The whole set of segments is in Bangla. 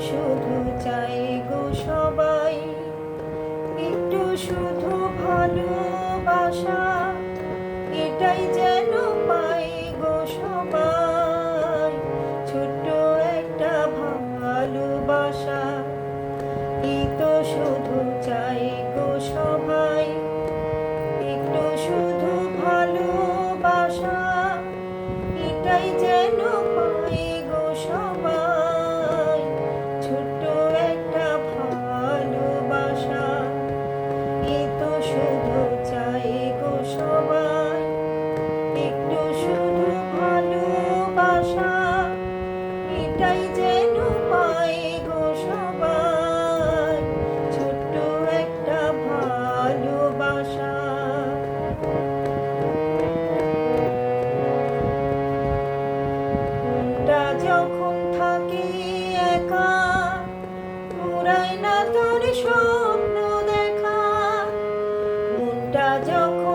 শুধু চাই গো সবাই। একটু শুধু ভালোবাসা, এটাই যেন পাই গো সবাই। ছোট্ট একটা ভালোবাসা, এই তো শুধু চাই যখন থাকি একা পুরাই না তোর স্বপ্ন দেখা। মনটা যখন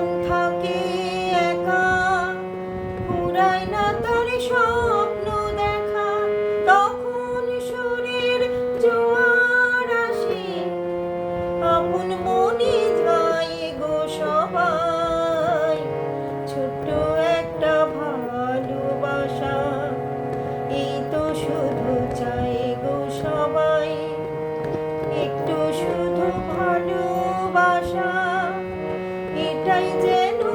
find and we